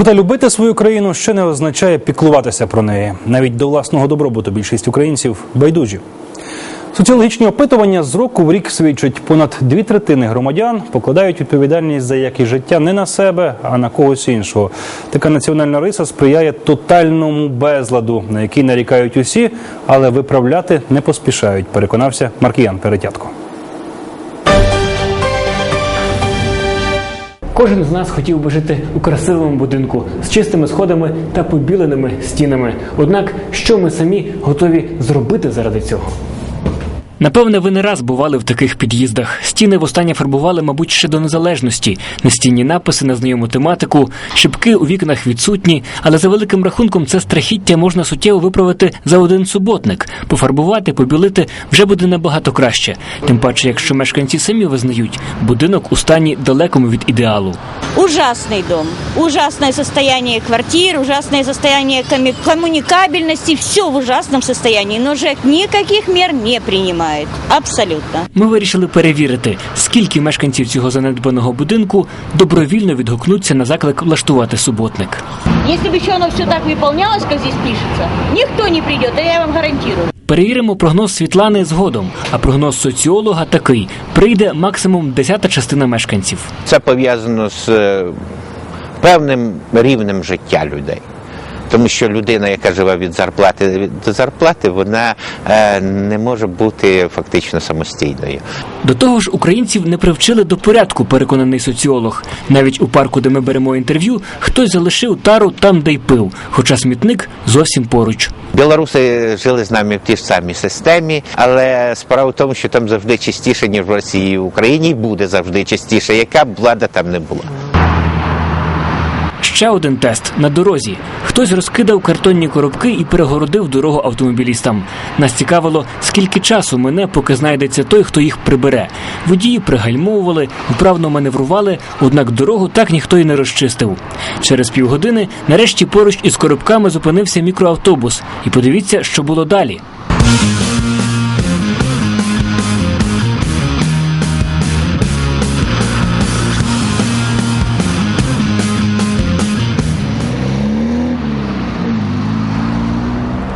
Проте любити свою країну ще не означає піклуватися про неї. Навіть до власного добробуту більшість українців байдужі. Соціологічні опитування з року в рік свідчать, понад дві третини громадян покладають відповідальність за якість життя не на себе, а на когось іншого. Така національна риса сприяє тотальному безладу, на який нарікають усі, але виправляти не поспішають. Переконався Маркіян Перетятко. Кожен з нас хотів би жити у красивому будинку з чистими сходами та побіленими стінами. Однак, що ми самі готові зробити заради цього? Напевне, ви не раз бували в таких під'їздах. Стіни востаннє фарбували, мабуть, ще до незалежності. Настінні написи на знайому тематику, шибки у вікнах відсутні, але за великим рахунком це страхіття можна суттєво виправити за один суботник. Пофарбувати, побілити вже буде набагато краще. Тим паче, якщо мешканці самі визнають, будинок у стані далекому від ідеалу. Ужасный дом, ужасное состояние квартир, ужасное состояние коммуникабельности, все в ужасном состоянии. Но никаких мер не принимает. Абсолютно. Ми вирішили перевірити, скільки мешканців цього занедбаного будинку добровільно відгукнуться на заклик влаштувати суботник. Если бы еще оно все так выполнялось, как здесь пишется, никто не придет, да я вам гарантирую. Перевіримо прогноз Світлани згодом. А прогноз соціолога такий: прийде максимум десята частина мешканців. Це пов'язано з е, певним рівнем життя людей. Тому що людина, яка живе від зарплати до зарплати, вона е, не може бути фактично самостійною. До того ж, українців не привчили до порядку, переконаний соціолог. Навіть у парку, де ми беремо інтерв'ю, хтось залишив тару там, де й пив, хоча смітник зовсім поруч. Білоруси жили з нами в тій ж самій системі, але справа в тому, що там завжди чистіше, ніж в Росії і в Україні, і буде завжди частіше, яка б влада там не була. Ще один тест на дорозі. Хтось розкидав картонні коробки і перегородив дорогу автомобілістам. Нас цікавило, скільки часу мине, поки знайдеться той, хто їх прибере. Водії пригальмовували, вправно маневрували, однак дорогу так ніхто й не розчистив. Через півгодини нарешті поруч із коробками зупинився мікроавтобус. І подивіться, що було далі.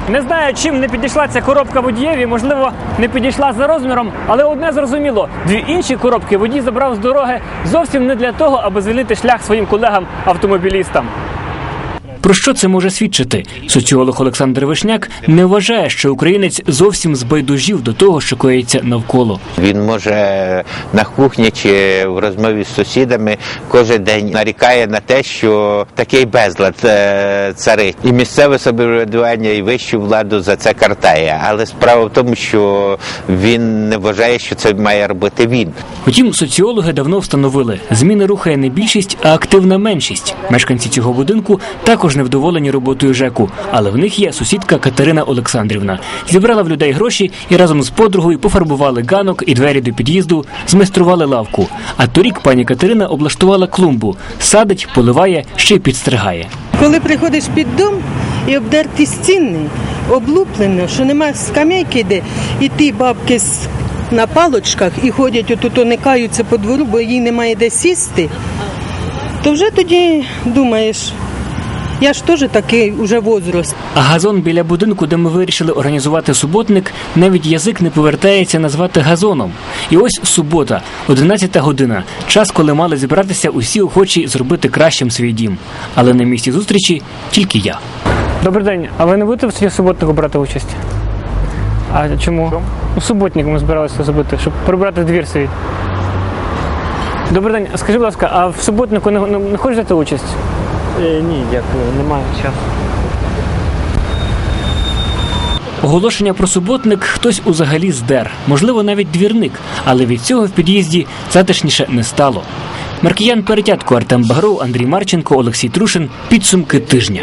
Не знаю, чим не підійшла ця коробка водієві, можливо, не підійшла за розміром, але одне зрозуміло: дві інші коробки водій забрав з дороги зовсім не для того, аби звільнити шлях своїм колегам-автомобілістам. Про що це може свідчити? Соціолог Олександр Вишняк не вважає, що українець зовсім збайдужів до того, що коїться навколо. Він може на кухні чи в розмові з сусідами кожен день нарікає на те, що такий безлад е, царить, і місцеве самоврядування, і вищу владу за це картає. Але справа в тому, що він не вважає, що це має робити він. Втім, соціологи давно встановили, зміни рухає не більшість, а активна меншість. Мешканці цього будинку також невдоволені роботою ЖЕКу, але в них є сусідка Катерина Олександрівна. Зібрала в людей гроші і разом з подругою пофарбували ганок і двері до під'їзду, змайстрували лавку. А торік пані Катерина облаштувала клумбу, садить, поливає, ще й підстригає. Коли приходиш під дом і обдерті стіни, облуплено, що нема скамейки, де і ті бабки з- на палочках і ходять отут, уникаються по двору, бо їй немає де сісти, то вже тоді думаєш, я ж теж такий уже возраст. А газон біля будинку, де ми вирішили організувати суботник, навіть язик не повертається назвати газоном. І ось субота, 11 година, час, коли мали зібратися усі охочі зробити кращим свій дім. Але на місці зустрічі тільки я. Добрий день. А ви не будете в цій суботнику брати участь? А чому? У суботник ми збиралися зробити, щоб прибрати двір свій. Добрий день. А Скажіть, будь ласка, а в суботнику не, не, не хочеш взяти участь? Е, ні, дякую, немає часу. Оголошення про суботник хтось узагалі здер, можливо, навіть двірник, але від цього в під'їзді затишніше не стало. Маркіян Перетятко, Артем Багров, Андрій Марченко, Олексій Трушин. Підсумки тижня.